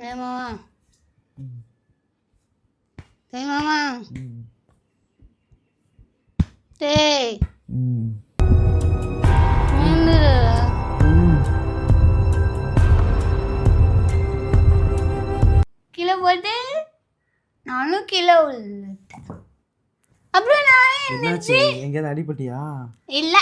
மாமா டேய் மாமா டேய் என்னடா கீழே போட்டு நானும் கீழே விழுந்துட்டேன் அப்புறம் நானே என்னாச்சு எங்கேயாவது அடிபட்டியா இல்ல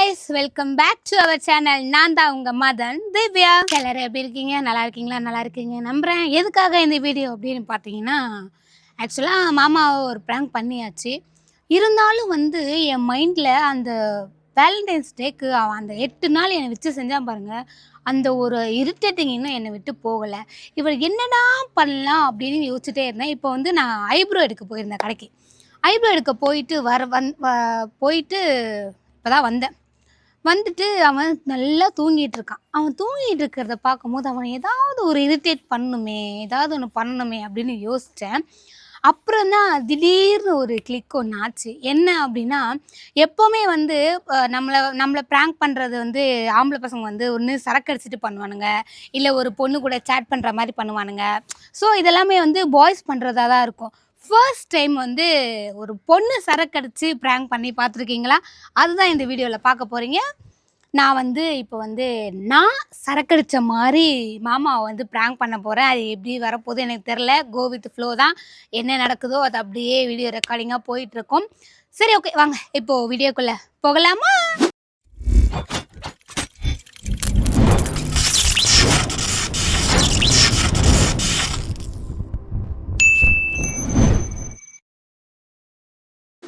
guys welcome back to our channel நான் தான் உங்க மதன் திவ்யா. எல்லாரும் எப்படி இருக்கீங்க? நல்லா இருக்கீங்களா? நல்லா இருக்கீங்க. நம்புறேன். எதுக்காக இந்த வீடியோ அப்படின்னு பார்த்தீங்கன்னா ஆக்சுவலாக மாமாவை ஒரு ப்ராங்க் பண்ணியாச்சு. இருந்தாலும் வந்து என் மைண்டில் அந்த வேலண்டைன்ஸ் டேக்கு அவன் அந்த எட்டு நாள் என்னை வச்சு செஞ்சான் பாருங்க. அந்த ஒரு இரிட்டேட்டிங் இன்னும் என்னை விட்டு போகலை. இவர் என்னடா பண்ணலாம் அப்படின்னு யோசிச்சுட்டே இருந்தேன். இப்போ வந்து நான் ஐப்ரோ எடுக்க போயிருந்தேன் கடைக்கு. ஐப்ரோ எடுக்க போயிட்டு வர வந் வ- போயிட்டு இப்போ தான் வந்தேன். வந்துட்டு அவன் நல்லா தூங்கிட்டு இருக்கான். அவன் தூங்கிட்டு இருக்கிறத பார்க்கும்போது அவன் ஏதாவது ஒரு இரிட்டேட் பண்ணணுமே ஏதாவது ஒன்று பண்ணணுமே அப்படின்னு யோசித்தேன் அப்புறம் தான் திடீர்னு ஒரு கிளிக் ஒன்று ஆச்சு. என்ன அப்படின்னா எப்போவுமே வந்து நம்மளை நம்மளை ப்ராங்க் பண்ணுறது வந்து ஆம்பளை பசங்க வந்து ஒன்று சரக்கடிச்சிட்டு பண்ணுவானுங்க. இல்லை ஒரு பொண்ணு கூட சேட் பண்ணுற மாதிரி பண்ணுவானுங்க. ஸோ இதெல்லாமே வந்து பாய்ஸ் பண்ணுறதா தான் இருக்கும். ஃபர்ஸ்ட் டைம் வந்து ஒரு பொண்ணு சரக்கடிச்சு ப்ராங்க் பண்ணி பார்த்துருக்கீங்களா? அதுதான் இந்த வீடியோவில் பார்க்க போகிறீங்க நான் வந்து இப்போ வந்து நான் சரக்கடித்த மாதிரி மாமாவை வந்து ப்ராங்க் பண்ண போகிறேன் அது எப்படி வரப்போகுது எனக்கு தெரில கோ வித் ஃப்ளோ தான். என்ன நடக்குதோ அது அப்படியே வீடியோ ரெக்கார்டிங்காக போயிட்டுருக்கோம் சரி ஓகே வாங்க. இப்போது வீடியோக்குள்ளே போகலாமா?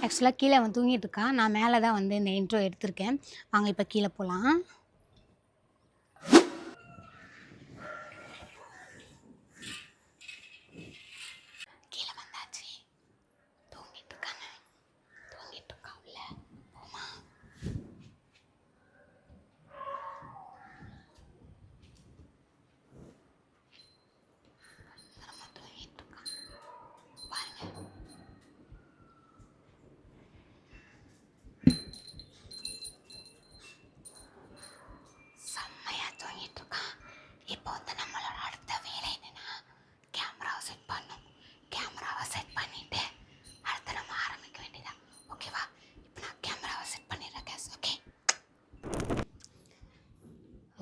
ஆக்சுவலாக கீழே அவன் தூங்கிட்டு இருக்கான். நான் மேலே தான் வந்து இந்த இன்ட்ரோ எடுத்திருக்கேன். வாங்க இப்போ கீழே போகலாம் கீழே வந்தாச்சு தூங்கிட்டு இருக்கானே தூங்கிட்டு இருக்கான் உள்ள போமா பயங்கரமா தூங்கிட்டு இருக்கான் பாருங்க செம்மையா தூங்கிட்டு இருக்கான் இப்போ வந்து நம்மளோட அடுத்த வேலை என்னன்னா கேமராவை செட் பண்ணும் கேமராவை செட் பண்ணிட்டு அடுத்து நம்ம ஆரம்பிக்க வேண்டியதா ஓகேவா இப்போ நான் கேமராவை செட் பண்ணிடுறேன் கேஸ் ஓகே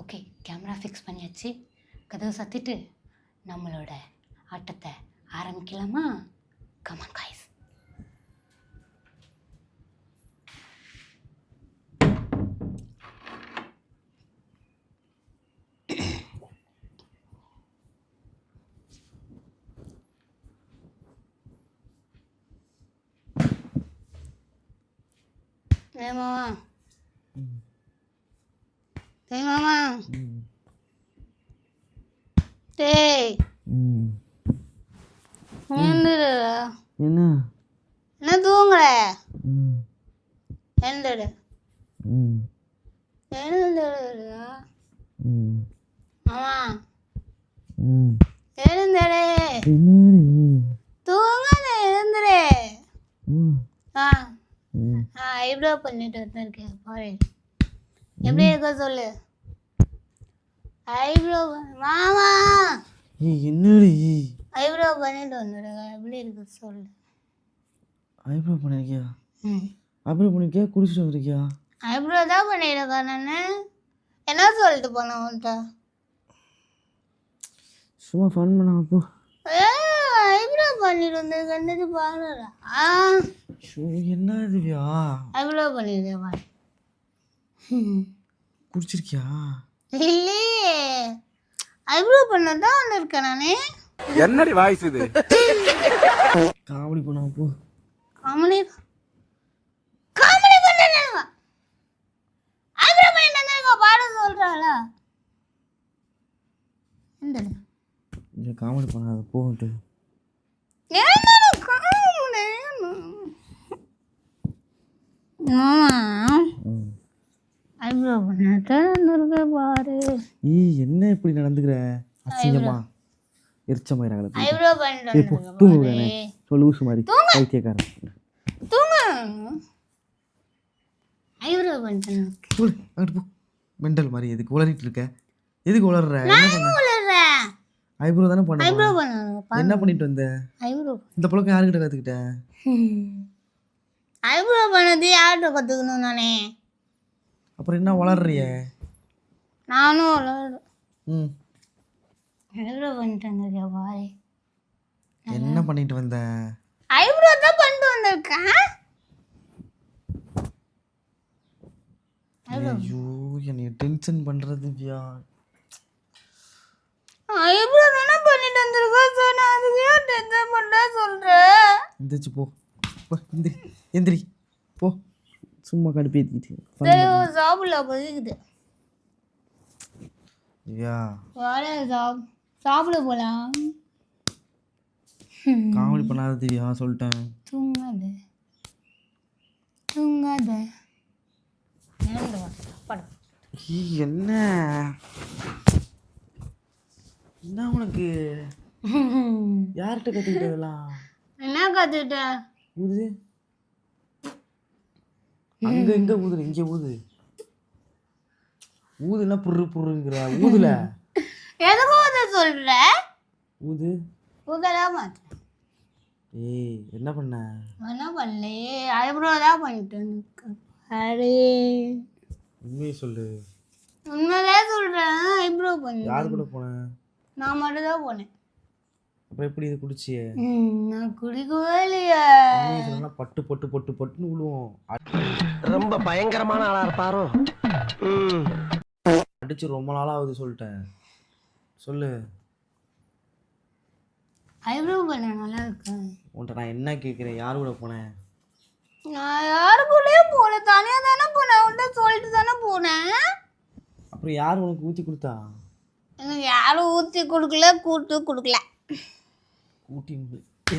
ஓகே கேமரா வச்சு கதவை சத்திட்டு நம்மளோட ஆட்டத்தை ஆரம்பிக்கலாமா? கமான் காய் ஏ மாமா டேய் மாமா டேய் எழுந்துடுடா என்ன? என்ன தூங்குற? எழுந்துடு எழுந்துடுடா மாமா. எழுந்துடு தூங்காத எழுந்துடு ஆ. ஆ ஐப்ரோ பண்ணிட்டு வந்திருக்கேன் பாரு. எப்படி இருக்க சொல்லு. ஐப்ரோ மாமா. என்னடி? ஐப்ரோ பண்ணிட்டு வந்துடுங்க. எப்படி இருக்கு சொல்லு. ஐப்ரோ பண்ணிருக்கியா? ம். ஐப்ரோ பண்ணிருக்கியா? குடிச்சிட்டு வந்திருக்கியா? ஐப்ரோ தான் பண்ணியிருக்கேன் நான். என்ன சொல்லிட்டு போனேன் உன்கிட்ட? சும்மா ஃபன் பண்ண அப்போ ஐப்ரோ பண்ணிட்டு வந்திருக்கேன்னு பாருடா. ஆ. ஷோ என்ன இதுவியா? ஐப்ரோ பண்ணியிருக்கேன் பாரு. குடிச்சிருக்கியா? இல்லையே. ஐப்ரோ பண்ண தான் வந்திருக்கேன் நானே. என்னடி வாய்ஸ் இது? காமெடி பண்ண அப்போ காமெடி காமெடி பண்ணேன் ஐப்ரோ பண்ணிட்டு வந்திருக்க பாட சொல்றாள? இந்த இங்கே காமெடி பண்ணாத ம். ஐப்ரோ வந்திருக்க பாரு. ஏய் என்ன இப்படி நடந்துக்கிற? அசிங்கமா. எரிச்சமாயிராங்களே ஐப்ரோ பண்ணிட்டு ஏய் போ வந்திருக்க தூங்கு பாரு உடனே சொல்லு ஊசு மாதிரி. பைத்தியக்காரன். தூங்க. ஐப்ரோ பண்ணிட்டேன் போ அங்கிட்டு போ. மெண்டல் மாதிரி எதுக்கு உளறிட்டு இருக்க? எதுக்கு பண்ண? சொல்லுறேன் ஐப்ரோ தானே பண்ண ஐப்ரோ பண்ணணும் என்ன பண்ணிட்டு வந்த? ஐப்ரோ. இந்த பழக்கம் யாருக்கிட்ட கற்றுக்கிட்ட ஐப்ரோ பண்ணது யார்கிட்ட கற்றுக்கணும் நானே? அப்புறம் என்ன வளர்றிய நானும் விளையாடு ம். ஐப்ரோ பண்ணிட்டு வந்திருக்கேன் பாரு என்ன பண்ணிட்டு வந்த? ஐப்ரோ தான் பண்ணிட்டு வந்திருக்கேன். ஐயோ என்னை டென்ஷன் பண்றது திவ்யா ஐப்ரோ தானே பண்ணிட்டு வந்திருக்கேன் சொன்ன அதுக்கு ஏன் டென்ஷன் பண்ண சொல்கிறேன் எந்திரிச்சு போ. போ, எந்திரி எந்திரி. போ. சும்மா கடுப்பேத்திக்கிட்டு சரி சாப்பிடல பதிக்குது திவ்யா வாழ சாப் சாப்பிட போகலாம் காமெடி பண்ணாத திவ்யா சொல்லிட்டேன். தூங்காத. தூங்காத. என்ன? என்ன உனக்கு? யார்கிட்ட கற்றுக்கிட்டதெல்லாம் என்ன கற்றுக்கிட்ட ஊது அங்க எங்க ஊதுற இங்க ஊது. ஊதுனா புரு புருங்கிற ஊதுல. எதுக்கும் அதை சொல்கிற ஊது. ஊதலாம் மாட்டேன் ஏய் என்ன பண்ண? என்ன பண்ணலையே ஐப்ரோ தான் பண்ணிட்டு இருக்கேன் அரே உண்மையை சொல்லு. உண்மைதான் சொல்கிறேன் ஐப்ரோ பண்ணு. யார் கூட போன? நான் மட்டும் தான் போனேன். அப்புறம் எப்படி இது குடிச்சிய? நான் குடிக்கவே இல்லையே. பட்டு பட்டு பட்டு பட்டுன்னு விழுவோம் ரொம்ப பயங்கரமான ஆளா இருப்பாரோ? ம். அடிச்சு ரொம்ப நாளா ஆகுது சொல்லிட்டேன். சொல்லு. ஐப்ரோ பண்ண நல்லா இருக்கேன் உன்கிட்ட நான் என்ன கேட்குறேன்? யார் கூட போனேன் நான் யாரு கூடயும் போல தனியாக தானே போனேன். உன்ட்ட சொல்லிட்டு தானே போனேன். அப்புறம் யார் உனக்கு ஊற்றி கொடுத்தா? எனக்கு யாரும் ஊற்றி கொடுக்கல கூட்டு கொடுக்கல. ஊட்டி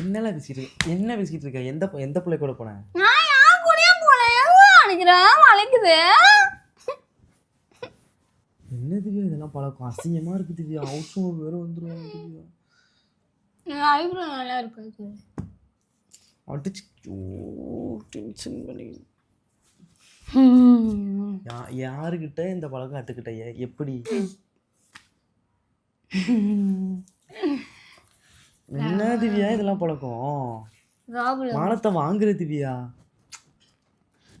என்னெல்லாம் பேசிட்டு இருக்க? என்ன பேசிட்டு இருக்க? எந்த எந்த பிள்ளை கூட போனேன் நான் யார் கூடயும் போல எவ்வளோ அடிக்கிறேன் வளைக்குது. என்ன திவ்யா இதெல்லாம் பழக்கம்? அசிங்கமா இருக்கு திவ்யா. ஹவுஸ் வேற வந்துருவாங்க திவ்யா. ஐப்ரோ நல்லா இருக்கு அடிச்சு டென்ஷன் பண்ணி யாருக்கிட்ட இந்த பழக்கம் கற்றுக்கிட்ட எப்படி? என்ன திவ்யா இதெல்லாம் பழக்கம்? மானத்தை வாங்குற திவ்யா.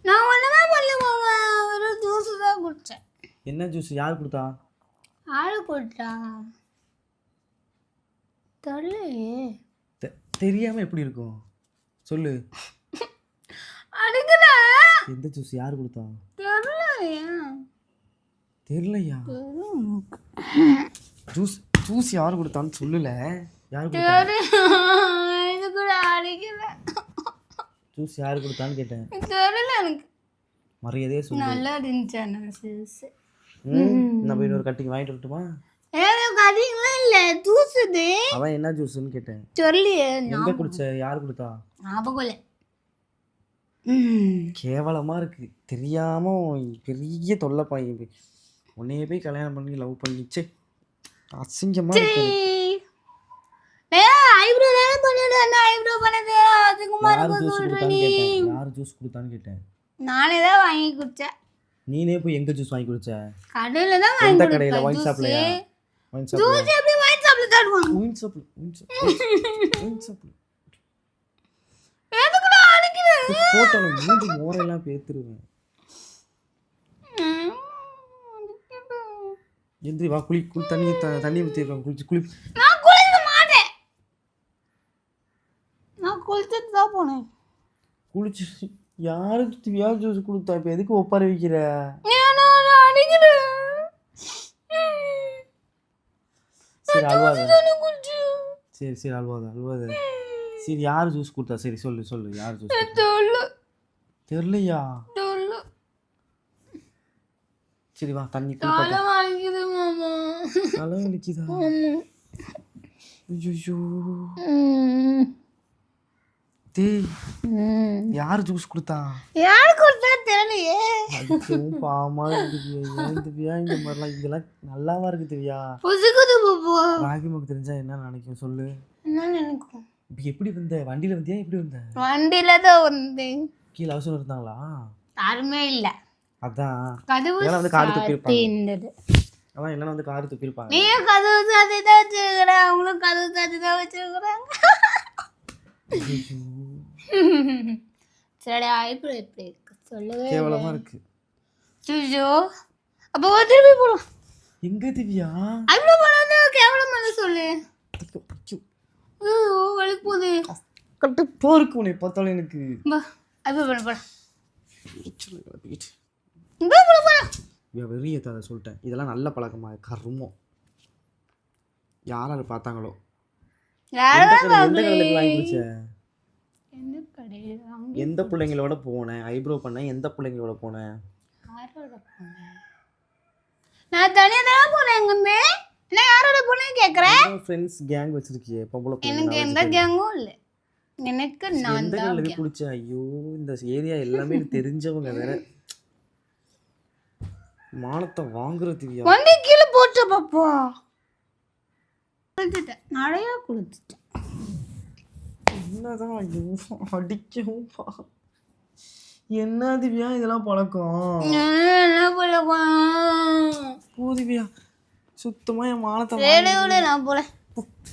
நான் ஒன்றுமே பண்ணல ஒரு ஜூஸ் தான் குடித்தேன் என்ன ஜூஸ் யார் கொடுத்தா? ஆளு கொடுத்தா. தெரியலையே. தெரியாம எப்படி இருக்கும்? சொல்லு. அடிக்கிறேன் எந்த ஜூஸ் யார் கொடுத்தா? தெரியலையே. தெரியலையா? ஜூஸ் ஜூஸ் யார் கொடுத்தான்னு சொல்லல. யார் இது கூட அடிக்கிறேன் ஜூஸ் யார் கொடுத்தான்னு கேட்டேன். தெரியல எனக்கு. மரியாதையே சொல்லு. நல்லா இருந்துச்சு ம் நான் போய் இன்னொரு கட்டிங் வாங்கிட்டு வரட்டுமா? அதான் என்ன ஜூஸ்ன்னு கேட்டேன். தெரியலையே எங்க குடிச்ச? யார் கொடுத்தா? ஞாபகம் இல்லை. கேவலமா இருக்கு. தெரியாம பெரிய தொல்லை பாய் உன்னைய போய் கல்யாணம் பண்ணி லவ் பண்ணிச்சே அசிங்கமா இருக்கு. ஐப்ரோ தானே பண்ணிட்டு அந்த ஐப்ரோ பண்ணது அதுக்குமா யார் இருக்க ஜூஸ் சொல்ற கொடுத்தான்னு நீ? கேட்டேன்? யார் ஜூஸ் கொடுத்தான்னு கேட்டேன்? நானே தான் வாங்கி குடிச்சேன். நீனே போய் எங்க ஜூஸ் வாங்கி குடிச்ச? கடையில தான் வாங்கி எந்த கடையில? ஒயின் ஷாப்லயா ஒயின் ஷாப்ல ஜூஸ் எப்படி வாங்கி சாப்பிட தருவாங்க ஒயின் ஷாப்ல ஒயின் ஷாப் ஒயின் ஷாப்ல எதுக்குடா அடிக்கிறேன் போட்டோம் மூஞ்சி மோரெல்லாம் பேத்துருவேன். எந்திரி வா குளி குளி தண்ணி தண்ணி ஊற்றிருக்கேன் குளிச்சு குளி. நான் குளிக்க மாட்டேன். நான் குளிச்சுட்டு தான் போனேன். குளிச்சு யாருக்கு திவ்யா ஜூஸ் கொடுத்தா? இப்போ எதுக்கு ஒப்பார வைக்கிற? சரி அழுவாத சரி சரி அழுவாத அழுவாத சரி யார் ஜூஸ் கொடுத்தா? சரி சொல்லு சொல்லு யார் ஜூஸ் தெரியலையா? சரி வா தண்ணி தலை வாங்கிது மாமா. தலை வலிக்குதா? ஐயோ. டேய். யார் ஜூஸ் கொடுத்தா? யார் கொடுத்தா தெரியலையே. இருக்கு திவ்யா இந்த மாதிரிலாம் இதெல்லாம் நல்லாவா இருக்கு திவ்யா? புசுக்குது பாப்பா ராகி முக்கு தெரிஞ்சா என்ன நினைக்கும் சொல்லு? என்ன நினைக்கும்? எப்படி வந்த? வண்டியில வந்தியா எப்படி வந்த? வண்டியில தான் வந்தேன். கீழே அவசரம் இருந்தாங்களா? யாருமே இல்லை. அதான். கதவு வந்து காடு அதான் இல்லைன்னா வந்து காடு துப்பியிருப்பாங்க. நீயும் கதவு சாத்தி தான் வச்சிருக்கிற அவங்களும் கதவு சாத்தி தான் வச்சிருக்கிறாங்க சரி ஐப்ரோ எப்படி இருக்கு? சொல்லவே கேவலமா இருக்கு. ஐயோ அப்போ திருப்பி போடும் எங்க திவ்யா? ஐப்ரோ பண்ணாத கேவலமான சொல்லு. ஐயோ, ஐயோ வலிக்கு போகுது. கடுப்பா இருக்கு உன்னை பார்த்தாலும் எனக்கு. ஐப்ரோ பண்ண வெறிய அதை சொல்லிட்டேன். இதெல்லாம் நல்ல பழக்கமா கருமம். யார் யார் பார்த்தாங்களோ? எந்த கடை- எந்த பிள்ளைங்களோட போனேன்? ஐப்ரோ பண்ணேன். எந்த பிள்ளைங்களோட போனேன்? யாரோட போனேன்? நான் தனியாக தானே போனேன் எங்கேயுமே நான் யாரோட போனேன் கேட்குறேன் ஃப்ரெண்ட்ஸ் கேங் வச்சிருக்கியே. பொம்பளை எனக்கு எந்த கேங்கும் இல்லை. எனக்கு நான் தான் குடிச்ச ஐயோ இந்த ஏரியா எல்லாமே எனக்கு தெரிஞ்சவங்க வேற. மானத்தை வாங்குற திவ்யா வண்டி கீழே போட்டு பாப்பா. நிறைய கொடுத்துட்டேன் என்னதான் ஐயோ அடிக்கவும் பா. என்ன திவ்யா இதெல்லாம் பழக்கம்? என்ன பண்ண போ திவ்யா சுத்தமா என் மானத்தை விடு நான் போறேன்.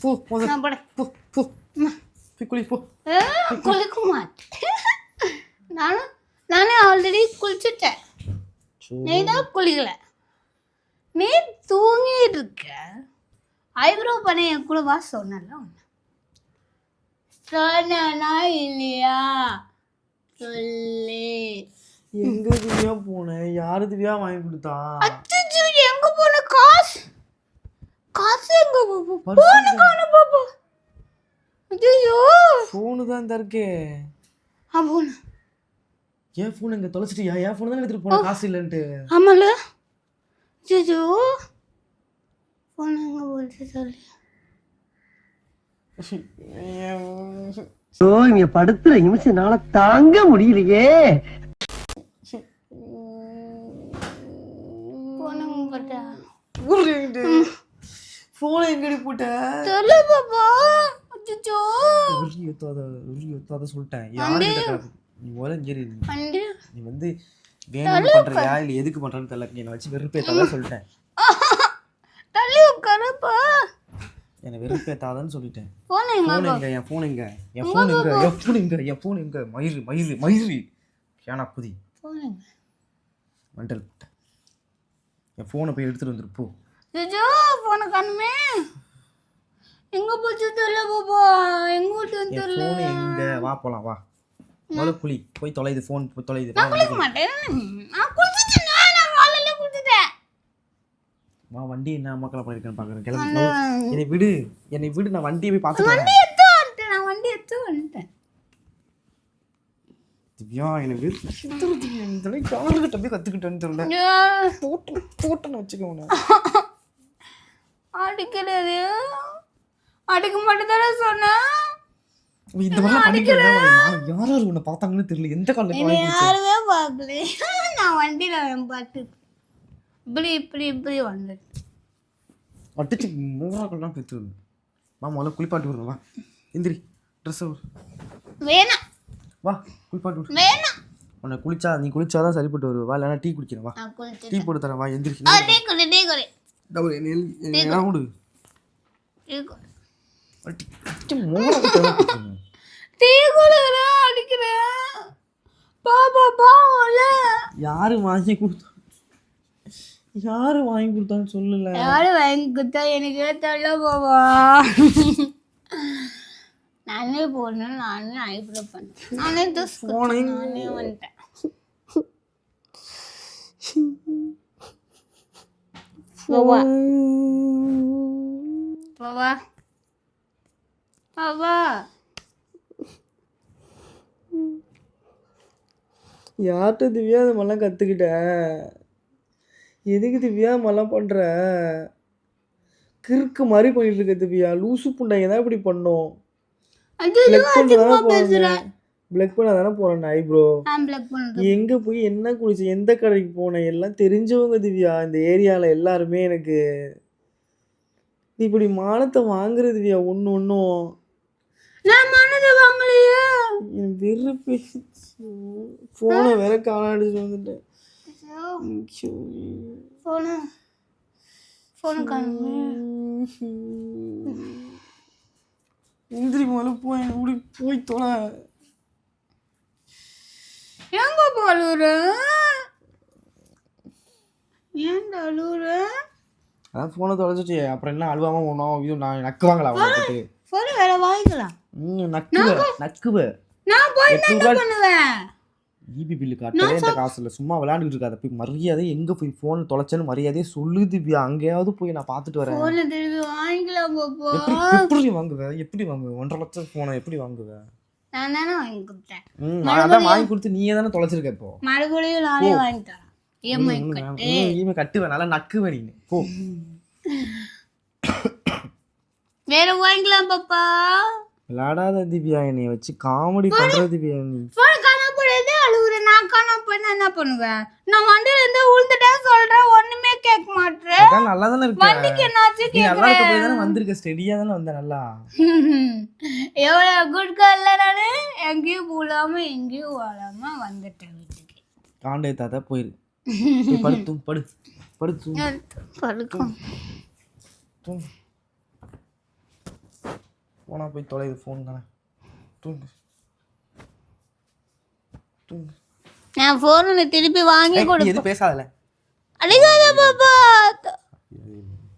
போ, போ நான் போறேன். போ போ. குளி போ. குளிக்க மாட்டேன் நானும் நானே ஆல்ரெடி குளிச்சுட்டேன். நீ தான் குளிக்கல. நீ தூங்கிட்டு இருக்க ஐப்ரோ பண்ண என் கூட வா சொன்னல உன்னை. சொன்னா இல்லையா சொல்லு. எங்க திவ்யா போனேன் யாரு திவ்யா வாங்கி கொடுத்தா? அச்சோ எங்க போன காசு? காசு எங்க போன காண பாப்பா ஐயோ ஃபோனு தான் இருக்கே. ஆமாம் என் ஃபோன் எங்க தொலைச்சிட்டியா? என் ஃபோன் தான் எடுத்துட்டு போன? காசு இல்லைன்ட்டு. ஆமால. ஐயோ போன எங்க போச்சு சொல்லு. ஓ இங்க படுத்துற நிமிஷம்னால தாங்க முடியலையே. போன எங்கடி போட்ட? சொல்லு பாப்பா. அச்சோ எத்தாத உருளி எத்தாத சொல்லிட்டேன். கிடக்கு நீ. வண்டி நீ வந்து வேணும்னு பண்றியா இல்லை எதுக்கு பண்றேன்னு தெரியல. என்னை வச்சு வெறுப்பேத்தாத சொல்லிட்டேன். தள்ளி உட்காருப்பா என்னை வெறுப்பேத்தாதன்னு சொல்லிட்டேன். போன எங்க? ஃபோன் எங்க? என் ஃபோன் எங்க? என் ஃபோன் எங்க? என் ஃபோன் எங்க? என் ஃபோன் எங்க? மயிறு மயிறு மயிறு. ஏனா எங்க? மண்டல் என் ஃபோனை போய் எடுத்துட்டு வந்துரு போ. ஐயோ போன காணுமே. எங்க போச்சு தெரியல பாப்பா. எங்க வீட்டு தெரியல. ஃபோன் எங்க? வா போலாம் வா. முதல்ல குளி. போய் தொலைது ஃபோன் போய் தொலைது. நான் குளிக்க மாட்டேன். நான் குளிச்சுட்டேன் வா வண்டி என்ன அம்மாக்கெல்லாம் பண்ணிருக்கேன்னு பாக்குறேன். கிளம்பி. என்னை விடு. என்னை விடு நான் வண்டியை போய் வண்டி எடுத்து வந்துட்டேன் நான் வண்டி எடுத்து வந்துட்டேன். திவ்யா விடு இதெல்லாம் யாருக்கிட்ட போய் கத்துக்கிட்டேன்னு தெரியல. ஐயோ, போட்டு போட்டுன்னு வச்சுக்க உன்னை. அடிக்கிறது அடிக்க மாட்டேன் தானே சொன்னேன் இந்த பண்ணிக்கிறேன் நான் யார் யார் உன்னை பார்த்தாங்கன்னு தெரியல. எந்த என்னை யாருமே பார்க்கல நான் வண்டியில பார்த்து இப்படி இப்படி இப்படி வந்தது அடிச்சு மூறாக்கெல்லாம் பெற்றுருது வா முதல்ல குளிப்பாட்டி விடுறேன் வா. எந்திரி ட்ரெஸ் வேணாம் வா. குளிப்பாட்டி விடு. வேணாம் உன்னை குளிச்சா நீ குளிச்சாதான் சரிப்பட்டு வருவா. இல்லைன்னா டீ குடிக்கிறேன் வா. டீ போட்டு தரேன் வா எந்திரி. டீ குடி டீ குடி. டபுள் என்ன டீ குடி. அடி அடிச்சு மூறாக்கெல்லாம் பெற்றுருங்க டீ குடிடா அடிக்கிறேன். பாப்பா பாவம்ல யாரு வாங்கி கொடுத்தா? யாரு வாங்கி கொடுத்தான்னு சொல்லல. யாரும் வாங்கி கொடுத்தா எனக்கு தெரியல பாபா நானே போடணும் நானே ஐப்ரோ பண்ணேன் நானே தூஸ் போனேன். நானே வந்துட்டேன். பாபா பாபா யார்கிட்ட திவ்யா அது மாதிரிலாம் கற்றுக்கிட்ட எதுக்கு திவ்யா மாதிரிலாம் பண்ணுற கிறுக்கு மாதிரி பண்ணிட்டு இருக்க திவ்யா. லூசு புண்டைங்க தான் இப்படி பண்ணோம்? பிளக் பண்ண தானே போகிறேன் பிளக் பண்ண தானே போகிறேன் ஐப்ரோ எங்கே போய் என்ன குடிச்ச எந்த கடைக்கு போனேன்? எல்லாம் தெரிஞ்சவங்க திவ்யா. இந்த ஏரியாவில் எல்லாருமே எனக்கு நீ இப்படி மானத்தை வாங்குற திவ்யா. ஒன்று ஒன்றும் நான் வாங்கலையே. என் வெறுப்பு. ஃபோனை வேற காணாடிச்சு வந்துட்டேன். ஃபோனு ஃபோனு காணுமே எந்திரி முதல்ல போய் ஓடி போய் தொலை பாப்பா அழுவுற ஏன்டா அழுவுற அதான் ஃபோனை தொலைச்சிட்டு அப்புறம் என்ன அழுவாம ஒன்றும் இது நான் நக்குவாங்களா அவங்களுக்கு ஃபோனை வேற வாங்கிக்கலாம். ம் நக்குவ நக்குவ. நான் போய் என்ன பண்ணுவேன்? இபி பில்லு காட்டவே இந்த காசு இல்லை சும்மா விளையாண்டுட்டு இருக்காத. போய் மரியாதை எங்கே போய் ஃபோன் தொலைச்சேன்னு மரியாதையே சொல்லு திவ்யா. அங்கேயாவது போய் நான் பார்த்துட்டு வரேன். எப்படி எப்படி வாங்குவ? எப்படி வாங்குவ? ஒன்றரை லட்சம் ஃபோனை எப்படி வாங்குவ? நான் தானே வாங்கி கொடுத்தேன். ம் நான் அதான் வாங்கி கொடுத்து நீயே தானே தொலைச்சிருக்க இப்போ. மறுபடியும் நானே வாங்கி தரேன். இஎம்ஐ கட்டு இனிமே கட்டுவேன் நல்லா நக்குவேன் நீ போ. வேற வாங்கிக்கலாம் பாப்பா. விளையாடாத திவ்யா என்னைய வச்சு. காமெடி பண்ற திவ்யா நீ. போடுறது அழுகுறேன். நான் காணா போனா என்ன பண்ணுவேன்? நான் வண்டியில இருந்து விழுந்துட்டேன் சொல்றேன். ஒண்ணுமே கேட்க மாட்டேன் அதான் நல்லா தானே இருக்க. வண்டிக்கு என்னாச்சு நீ நல்லா இருக்க போய் தானே வந்திருக்க? ஸ்டெடியா தானே வந்த நல்லா? எவ்வளவு குட் கல்ல நானு எங்கேயும் போலாம எங்கேயும் வாழாம வந்துட்டேன் வீட்டுக்கு. காண்டே தாத்தா போயிரு. போய் படு தூங்கு படு. படு தூங்கு. படுக்கும் போனா போய் தொலைது ஃபோன் தானே. தூங்கு. தூங்கு. நான் போன் திருப்பி வாங்கி கொடு எதுவும் பேசாதல. அடிக்காத பாப்பா.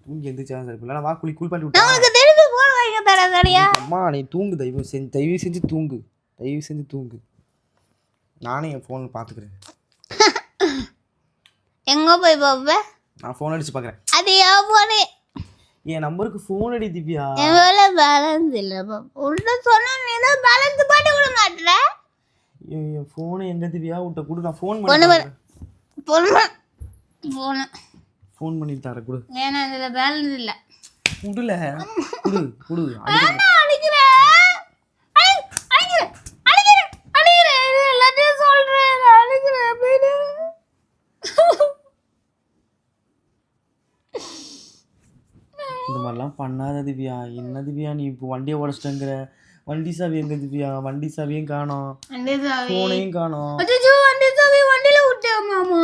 தூங்கி எந்திரிச்சா சரி. இல்லைனா வா குளி குள் பண்ணி விட்டா உனக்கு திருப்பி போன் வாங்கி தரேன் சரியா அம்மா நீ தூங்கு. தயவு செஞ்சு தயவு செஞ்சு தூங்கு. தயவு செஞ்சு தூங்கு. நானே என் ஃபோன் பார்த்துக்கிறேன். எங்க போய் பாப்ப? நான் ஃபோன் அடிச்சு பார்க்குறேன். அது என் போனே என் நம்பருக்கு ஃபோன் அடி திவ்யா. என் வேலை பேலன்ஸ் இல்ல பாப்பா. உள்ள சொன்னா நீ தான் பேலன்ஸ் பாட்டு விட மாட்டேற. என் ஃபோனு எங்க திவ்யா? விட்ட கொடு நான் ஃபோன் பண்ணி வர- பொண்ணு. போன ஃபோன் பண்ணி தரேன் கொடு. ஏன்னா இதுல பேலன்ஸ் இல்ல. குடுல. குடு குடு. இந்த மாதிரிலாம் பண்ணாத திவ்யா. என்ன திவ்யா நீ இப்போ வண்டியை உடச்சிட்டங்கிற? வண்டி சாவி எங்க திவ்யா வண்டி சாவியும் காணோம். ஃபோனையும் காணோம். அச்சோ வண்டி சாவி வண்டியில விட்டேன் மாமா.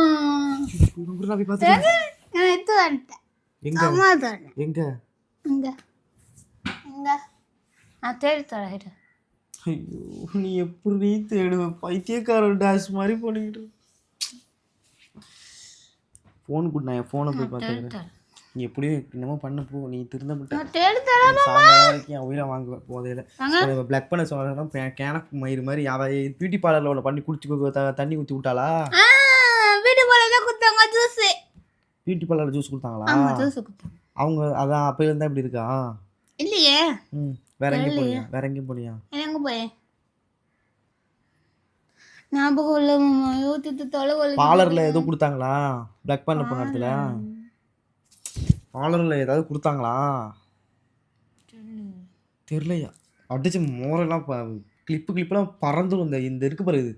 சாவி பார்த்துட்டு நான் எடுத்து வந்துட்டேன். எங்க? அம்மா தான். எங்க? இங்க. இங்க. நான் தேடி தரேன் ஐயோ நீ எப்படி தேடுவ? பைத்தியக்காரன் டாஷ் மாதிரி பண்ணிக்கிட்டு ஃபோன் கொடு நான் என் ஃபோனை போய் பார்த்துக்கிறேன். நீ எப்படியோ என்னமோ பண்ண போ நீ திருந்த மாட்ட. நான் தேடி தரேன் நீ சாயங்காலம் வரைக்கும் என் உயிரை வாங்குவேன் போதையில. பிளாக் பண்ண சொல்றா கேனக்கு மயிறு மாதிரி அவ பியூட்டி பார்லர்ல உள்ள பண்ணி குடிச்சு தண்ணி ஊற்றி விட்டாளா? தான் கொடுத்தாங்க ஜூஸ் பியூட்டி பார்லர் ஜூஸ் கொடுத்தாங்களா? ஆமா ஜூஸ் கொடுத்தாங்க. அவங்க அதான் அப்பையில இருந்தா இப்படி இருக்கா? இல்லையே. ம் வேற எங்கேயும் போனியா வேற எங்கேயும் போனியா எங்க போய்? ஞாபகம் இல்லை மாமா. யோசித்து தொலை வலி பார்லர்ல ஏதோ கொடுத்தாங்களா? பிளாக் பண்ண போன இடத்துல. பார்லர்ல ஏதாவது கொடுத்தாங்களா தெரியலையா அடிச்சு மோரெல்லாம் கிளிப்பு கிளிப்பெல்லாம் பறந்துரும் இந்த இந்த இருக்கு பாரு இது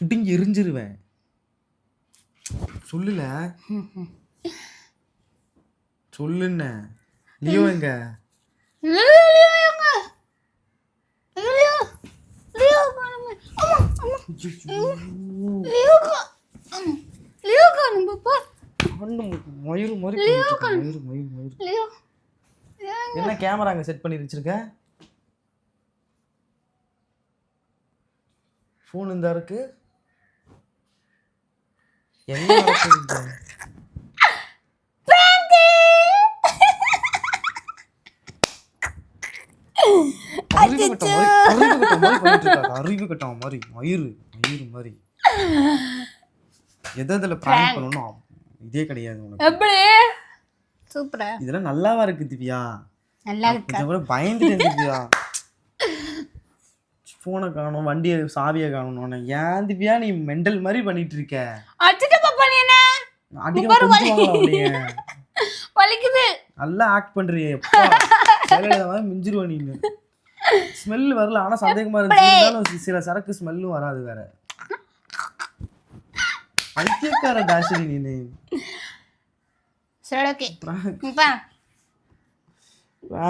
புட்டிங்கி எரிஞ்சிருவேன் சொல்லுல சொல்லுண்ண லியோ எங்க லியோ காணும் பாப்பா. மயிறு மயிறு மயிறு மயிறு. Leo, Leo. என்ன கேமரா அங்க செட் பண்ணி வச்சிருக்க? ஃபோன் இந்த இருக்கு. என்ன? அறிவு கட்டம் மாதிரி மயிறு மயிறு மாதிரி. எதை இதில் பிராங்க் பண்ணணும் இதே கிடையாது உனக்கு. எப்படி? சூப்பரா. இதெல்லாம் நல்லாவா இருக்கு திவ்யா? நல்லா இருக்கு? கொஞ்சம் கூட பயந்துட்டேன் திவ்யா. ஃபோனை காணும் வண்டியை சாவியை காணணும் ஏன் திவ்யா நீ மெண்டல் மாதிரி பண்ணிட்டு இருக்க அடிச்சுட்டு பாப்பா நீ என்ன? அடிக்க வலிக்குது. நல்லா ஆக்ட் பண்றியே மிஞ்சிருவ நீனு. ஸ்மெல் வரல ஆனா சந்தேகமா இருந்தாலும் சில சரக்கு ஸ்மெல்லும் வராது வேற. பைத்தியக்கார டாஷினி நீனு சரி ஓகே இப்பா.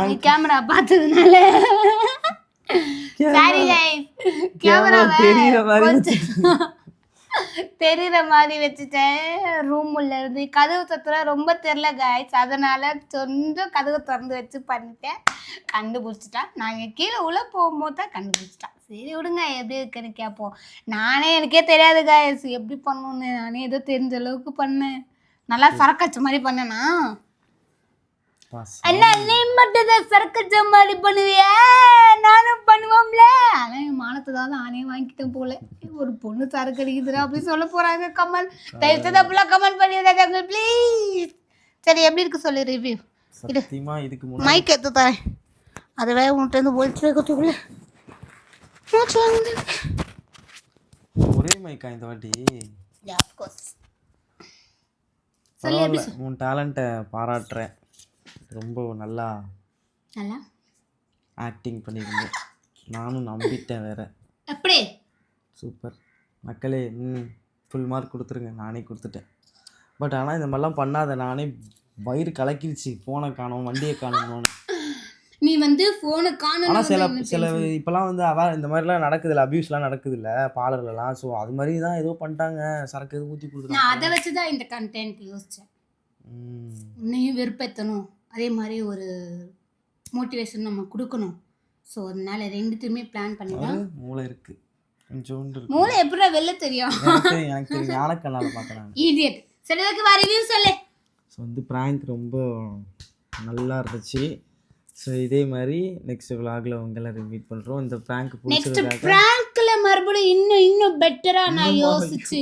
நீ கேமரா பார்த்ததுனால சாரி கைஸ் கேமரா தெரியுற மாதிரி தெரியுற மாதிரி வச்சுட்டேன் ரூம் உள்ள இருந்து கதவு தத்துற ரொம்ப தெரில காய்ஸ் அதனால கொஞ்சம் கதவு திறந்து வச்சு பண்ணிட்டேன் கண்டுபிடிச்சிட்டான் நாங்கள் கீழே உள்ள போகும்போது தான் கண்டுபிடிச்சிட்டான் சரி விடுங்க எப்படி இருக்குன்னு கேட்போம். நானே எனக்கே தெரியாது காய்ஸ் எப்படி பண்ணணும்னு? நானே ஏதோ தெரிஞ்ச அளவுக்கு பண்ணேன். நல்லா சரக்காச்சு மாதிரி பண்ணேனா? அண்ணா நீ மட்டும் தான் சரக்கு மாதிரி பண்ணுவியா? நானும் பண்ணுவோம்ல. ஆனால் என் மானத்தை தான் நானே வாங்கிட்டேன் போல. ஒரு பொண்ணு சரக்கு அடிக்குதுடா அப்படி சொல்ல போறாங்க கமல். தயவு செய்து அப்படிலாம் கமெண்ட் பண்ணிடுறாங்க ப்ளீஸ் சரி எப்படி இருக்கு சொல்லு ரிவ்யூ முன்னாடி மைக் எடுத்து தரேன். அதுவே இருந்து போயிட்டு இருக்கத்துக்குள்ள ஒரே மைக்கா இந்த வாட்டி? உன் டேலண்ட்டை பாராட்டுறேன். ரொம்ப நல்லா ஆக்டிங் பண்ணியிருந்தேன். நானும் நம்பிட்டேன் வேற. எப்படி சூப்பர் மக்களே ம் ஃபுல் மார்க் கொடுத்துருங்க. நானே கொடுத்துட்டேன். பட் ஆனால் இந்த மாதிரிலாம் பண்ணாத. நானே வயிறு கலக்கிருச்சு. ஃபோனை காணோம் வண்டியை காணோம்னு. நீ வந்து போனை காணணும் ஆனால் சில சில இப்போலாம் வந்து அதான் இந்த மாதிரிலாம் நடக்குதுல்ல அபியூஸ்லாம் நடக்குதுல்ல பார்லர்லலாம் ஸோ அது மாதிரி தான் ஏதோ பண்ணிட்டாங்க. சரக்கு எதுவும் ஊற்றி நான் கொடுத்துட்டாங்க அதை வச்சு தான் இந்த கண்டென்ட் யோசித்தேன். உன்னையும் வெறுப்பேற்றணும் அதே மாதிரி ஒரு மோட்டிவேஷன் நம்ம கொடுக்கணும். ஸோ அதனால ரெண்டுத்தையுமே பிளான் பண்ணி தான் மூளை இருக்கு. கொஞ்சோண்டு மூளை எப்படிடா வெளில தெரியும்? எனக்கு தெரியும், பார்த்தேன் நான் ஈடியட் சரி ஓகே வா ரிவ்யூ சொல்லு. ஸோ வந்து ப்ராங்க் ரொம்ப நல்லா இருந்துச்சு. ஸோ இதே மாதிரி நெக்ஸ்ட் விலாகில் உங்களை மீட் பண்ணுறோம் இந்த ப்ராங்க் நெக்ஸ்ட் பிராங்க்ல மறுபடியும் இன்னும் இன்னும் பெட்டரா நான் யோசிச்சு.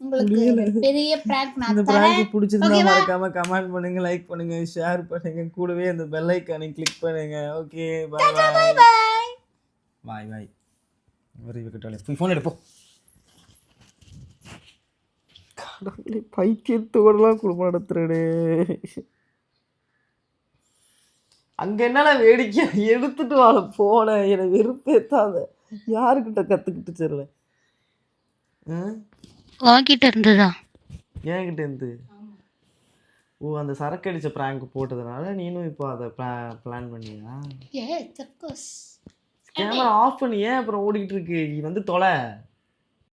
உங்களுக்கு பெரிய பிராங்க் நான் தரேன். ப்ராங்க் பிடிச்சிருந்தா ஓகேவா? மறக்காம கமெண்ட் பண்ணுங்க லைக் பண்ணுங்க ஷேர் பண்ணுங்க. கூடவே அந்த பெல் ஐக்கானை கிளிக் பண்ணுங்க. ஓகே பாய் பாய் பாய் பாய் பாய் வெரி விக்கெட்டாலே போய் ஃபோன் எடுப்போம் கடவுளே பைத்தியத்தோடலாம் குடும்பம் நடத்துறடே அங்க என்னடா வேடிக்கை எடுத்துட்டு வாழ போன. என்னை வெறுப்பேத்தாத. யாருக்கிட்ட கத்துக்கிட்டு தெரியல வாங்கிட்டு இருந்ததா? ஏன்கிட்ட இருந்து? ஓ அந்த சரக்கு அடிச்ச ப்ராங்க் போட்டதுனால நீனும் இப்போ அதை பிளான் பண்ணியா? கேமரா ஆஃப் பண்ணி. ஏன் அப்புறம் ஓடிக்கிட்டு இருக்கு? நீ வந்து தொலை.